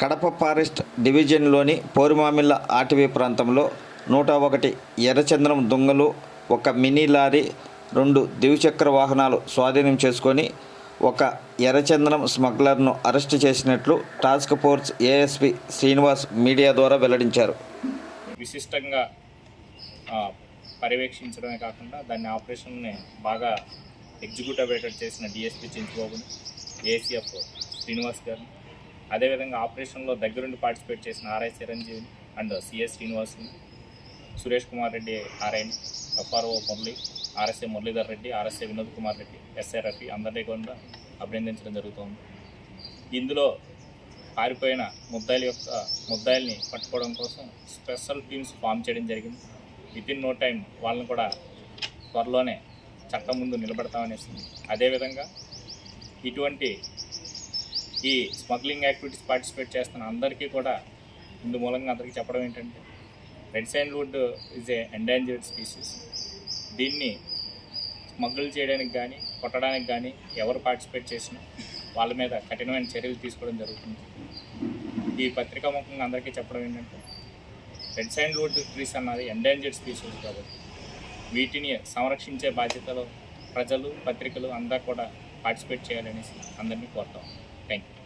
Kadapa forest డివిజన్లోని పోరుమామిళ్ళ ఆటవీ ప్రాంతంలో నూట ఒకటి ఎర్రచందనం దొంగలు ఒక మినీ లారీ రెండు ద్విచక్ర వాహనాలు స్వాధీనం చేసుకొని ఒక ఎర్రచందనం స్మగ్లర్ను అరెస్టు చేసినట్లు task force ASP Srinivas media ద్వారా వెల్లడించారు. విశిష్టంగా పర్యవేక్షించడమే కాకుండా దాని ఆపరేషన్ని బాగా ఎగ్జిక్యూట్ అయ్యేటట్టు చేసిన డిఎస్పి చింతబాబుని ఏసీఎఫ్ శ్రీనివాస్ గారిని అదేవిధంగా ఆపరేషన్లో దగ్గరుండి పార్టిసిపేట్ చేసిన RI Chiranjeevi and CS Srinivas Suresh Kumar Reddy ఆర్ఐని FRO Murali RSA Muralidhar Reddy RSA Vinod Kumar Reddy SI Rafi అందరినీ కూడా అభినందించడం జరుగుతోంది. ఇందులో పారిపోయిన ముద్దాయిల యొక్క ముద్దాయిల్ని పట్టుకోవడం కోసం స్పెషల్ టీమ్స్ ఫామ్ చేయడం జరిగింది. విత్ ఇన్ నో టైం వాళ్ళని కూడా త్వరలోనే చట్టం ముందు నిలబెడతామనేసింది. అదేవిధంగా ఇటువంటి ఈ స్మగ్లింగ్ యాక్టివిటీస్ పార్టిసిపేట్ చేస్తున్న అందరికీ కూడా ఇందు మూలంగా అందరికీ చెప్పడం ఏంటంటే red sign wood is a endangered species. దీన్ని స్మగ్గుల్ చేయడానికి కానీ కొట్టడానికి కానీ ఎవరు పార్టిసిపేట్ చేసినా వాళ్ళ మీద కఠినమైన చర్యలు తీసుకోవడం జరుగుతుంది. ఈ పత్రికా ముఖంగా అందరికీ చెప్పడం ఏంటంటే రెడ్ సైన్ వుడ్ ట్రీస్ అన్నది ఎండాంజర్డ్ స్పీసీస్ కాబట్టి వీటిని సంరక్షించే బాధ్యతలో ప్రజలు పత్రికలు అందరూ కూడా పార్టిసిపేట్ చేయాలనేసి అందరినీ కోరుతాం. Thank you.